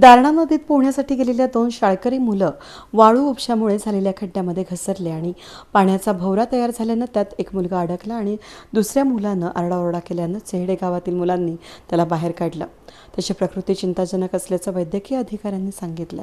दारणा नदीत पोहण्यासाठी गेलेल्या दोन शाळकरी मुलं वाळू उपशामुळे झालेल्या खड्ड्यामध्ये घसरले आणि पाण्याचा भोवरा तयार झाल्यानं त्यात एक मुलगा अडकला आणि दुसऱ्या मुलानं आरडाओरडा केल्यानं चेहडे गावातील मुलांनी त्याला बाहेर काढलं. त्याची प्रकृती चिंताजनक असल्याचं वैद्यकीय अधिकाऱ्यांनी सांगितलं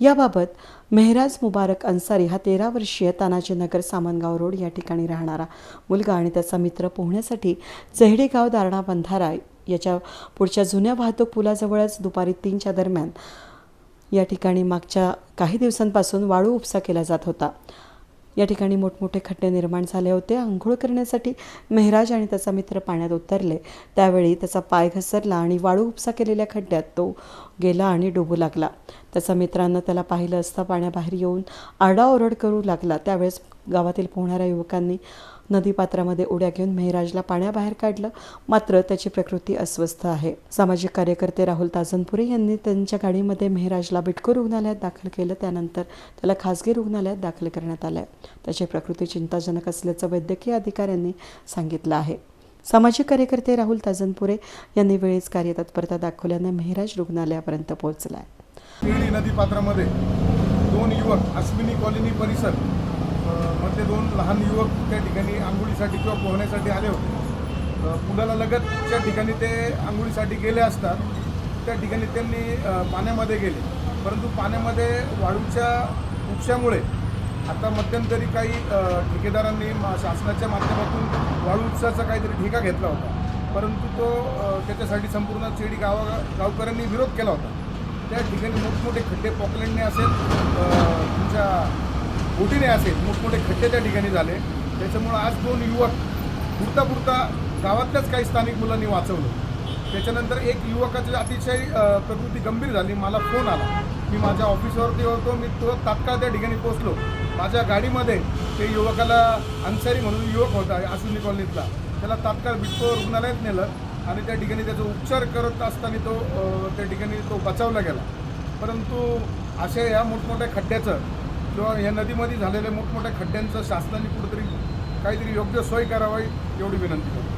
याबाबत मेहराज मुबारक अन्सारी हा तेरा वर्षीय तानाजीनगर सामनगाव रोड या ठिकाणी राहणारा मुलगा आणि त्याचा मित्र पोहण्यासाठी चेहडेगाव दारणा बंधारा याच्या पुढच्या जुन्या वाहतूक पुलाजवळच दुपारी तीनच्या दरम्यान. या ठिकाणी मागच्या काही दिवसांपासून वाळू उपसा केला जात होता. या ठिकाणी मोठमोठे खड्डे निर्माण झाले होते. आंघोळ करण्यासाठी मेहराज आणि त्याचा मित्र पाण्यात उतरले. त्यावेळी त्याचा पाय घसरला आणि वाळू उपसा केलेल्या खड्ड्यात तो गेला आणि डुबू लागला. त्याचा मित्रांना त्याला पाहिलं असता पाण्याबाहेर येऊन आरडाओरड करू लागला. त्यावेळेस गावातील पोहणाऱ्या युवकांनी नदीपात्रामध्ये उड्या घेऊन मेहराजला पाण्याबाहेर काढलं. मात्र त्याची प्रकृती अस्वस्थ आहे. सामाजिक कार्यकर्ते राहुल ताजनपुरे यांनी त्यांच्या गाडीमध्ये मेहराजला बिटको रुग्णालयात दाखल केलं. त्यानंतर त्याला खासगी रुग्णालयात दाखल करण्यात आलं आहे त्याची प्रकृती चिंताजनक असल्याचं वैद्यकीय अधिकाऱ्यांनी सांगितलं आहे. सामाजिक कार्यकर्ते राहुल ताजनपुरे यांनी वेळीच कार्यतत्परता दाखवल्यानं मेहराज रुग्णालयापर्यंत पोहोचला केळी नदीपात्रामध्ये दोन युवक अश्विनी कॉलनी परिसर अ, मधले दोन लहान युवक त्या ठिकाणी आंघोळीसाठी किंवा पोहण्यासाठी आले होते. पुलाला लगतच्या ठिकाणी ते आंघोळीसाठी गेले असतात. त्या ठिकाणी त्यांनी पाण्यामध्ये गेले. परंतु पाण्यामध्ये वाळूच्या उपशामुळे आता मध्यंतरी काही ठेकेदारांनी मा- शासनाच्या माध्यमातून वाळू उत्साहाचा काहीतरी ठेका घेतला होता. परंतु तो त्याच्यासाठी संपूर्ण चेडी गावा गावकऱ्यांनी विरोध केला होता. त्या ठिकाणी मोठमोठे खड्डे पॉकलँडने असेल तुमच्या बोटीने असेल मोठमोठे खड्डे त्या ठिकाणी झाले. त्याच्यामुळं आज दोन युवक पुरता पुरता गावातल्याच काही स्थानिक मुलांनी वाचवलं. त्याच्यानंतर एक युवकाची अतिशय प्रकृती गंभीर झाली. मला फोन आला. मी माझ्या ऑफिसवरती होतो. मी तो तात्काळ त्या ठिकाणी पोचलो माझ्या गाडीमध्ये ते युवकाला अन्सारी म्हणून युवक होता आसुनी कॉलनीतला. त्याला तात्काळ बिटको रुग्णालयात नेलं आणि त्या ठिकाणी त्याचा उपचार करत असताना तो त्या ठिकाणी तो बचावला गेला. परंतु अशा ह्या मोठमोठ्या खड्ड्याचं किंवा या नदीमध्ये झालेल्या मोठमोठ्या खड्ड्यांचं शासनाने कुठेतरी काहीतरी योग्य सोय करावी एवढी विनंती करतो.